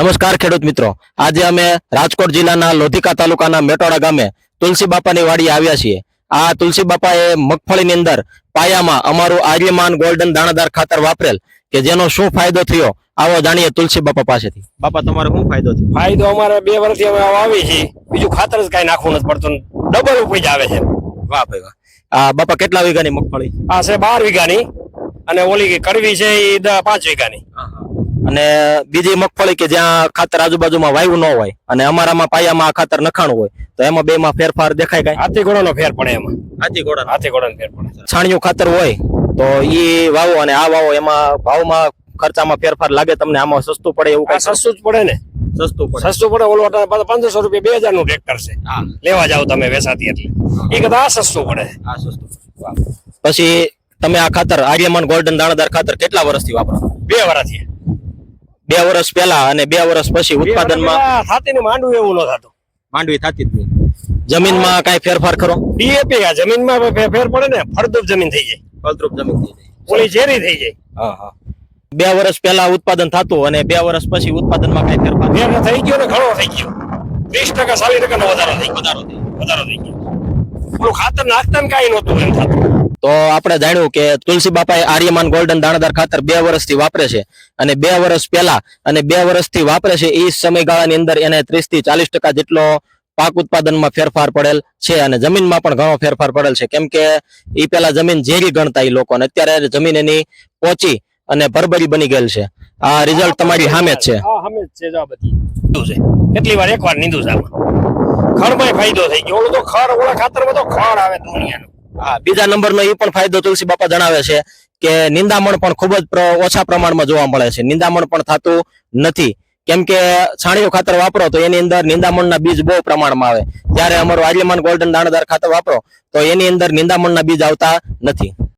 નમસ્કાર ખેડૂત મિત્રો. આજે અમે રાજકોટ જિલ્લાના લોધિકા તાલુકાના મેટોડા ગામે તુલસી બાપાની વાડી આવ્યા છીએ. આ તુલસી બાપાએ મગફળીની અંદર પાયામાં અમારું આર્યમાન ગોલ્ડન દાણાદાર ખાતર વાપરેલ કે જેનો શું ફાયદો થયો આવો જાણીએ તુલસી બાપા પાસેથી. બાપા તમારો શું ફાયદો થયો? ફાયદો અમારે બે વર્ષથી અમે આવી છીએ. બીજું ખાતર જ કઈ નાખવું નથી પડતું. ડબલ ઉપજ આવે છે. વાહ ભાઈ વાહ. આ બાપા કેટલા વીઘાની મગફળી? આ છે બાર વીઘાની. અને ઓલી કડવી છે એ પાંચ વીઘાની. અને બીજી મગફળી કે જ્યાં ખાતર આજુબાજુમાં વાયુ ન હોય અને અમારામાં પાયામાં આ ખાતર નખાણું હોય તો એમાં બેમાં ફેરફાર દેખાય કઈ? હાથી ઘોડાનો ફેર પડે એમાં. હાથી ઘોડા હાથી ઘોડાનો ફેર પડે. છાણિયું ખાતર હોય તો ઈ વાવો અને આ વાવો એમાં ભાવમાં ખર્ચામાં ફેરફાર લાગે તમને આમાં સસ્તું પડે એવું કઈ? સસ્તું જ પડે ને. સસ્તું સસ્તું પડે ઓલો પંદરસો રૂપિયા બે હજારનું ટ્રેક્ટર છે. લેવા જાવ તમે વેસાતી એટલે. એ કદાચ આ સસ્તું પડે. આ સસ્તું પછી તમે આ ખાતર આર્યમાન ગોલ્ડન દાણાદાર ખાતર કેટલા વર્ષથી વાપરો? બે વર્ષથી બે વર્ષ પહેલા અને બે વર્ષ પછી ઉત્પાદનમાં માંડવી ને માંડવું એવું ન થતું. માંડવી થતી જ નહીં. જમીનમાં કઈ ફેરફાર કરો ડીએપી આ જમીનમાં ફેર પડે ને ફળદ્રુપ જમીન થઈ જાય. ફળદ્રુપ જમીન થઈ જાય. ઓલી ઝેરી થઈ જાય. હા હા. બે વર્ષ પહેલા ઉત્પાદન થતું અને બે વર્ષ પછી ઉત્પાદનમાં કઈ ફેરફાર ફેર થઈ ગયો ને ઘણો થઈ ગયો. વીસ ટકા ચાલીસ ટકા નો વધારો થઈ વધારો થયો. વધારો થઈ ગયો. ખાતર નાખતા ને કઈ નહોતું એમ થતું. તો આપણે જાણ્યું કે તુલસી બાપાએ આર્યમાન ગોલ્ડન દાણાદાર ખાતર બે વર્ષથી વાપરે છે અને બે વર્ષ પહેલા અને બે વર્ષથી વાપરે છે એ સમયગાળાની અંદર એને ત્રીસથી ચાલીસ ટકા જેટલો પાક ઉત્પાદનમાં ફેરફાર પડેલ છે અને જમીનમાં પણ ઘણો ફેરફાર પડેલ છે. કેમ કે એ પેલા જમીન ઝેરી ગણતા એ લોકોને અત્યારે જમીન એની પોચી અને ભરભરી બની ગયેલ છે. આ રિઝલ્ટ તમારી સામે જ છે. કેટલી વાર એકવાર નીંદું આમાં? ખડમાંય ફાયદો થઈ ગયો. ઓલું તો ખડ ઓલા ખાતરમાં આવે દુનિયાનું. બીજા નંબરનો એ પણ ફાયદો તુલસી બાપા જણાવે છે કે નિંદામણ પણ ખૂબ જ ઓછા પ્રમાણમાં જોવા મળે છે. નિંદામણ પણ થતું નથી. કેમ કે છાણિયું ખાતર વાપરો તો એની અંદર નિંદામણના બીજ બહુ પ્રમાણમાં આવે. જ્યારે અમારું આર્યમાન ગોલ્ડન દાણાદાર ખાતર વાપરો તો એની અંદર નિંદામણના બીજ આવતા નથી.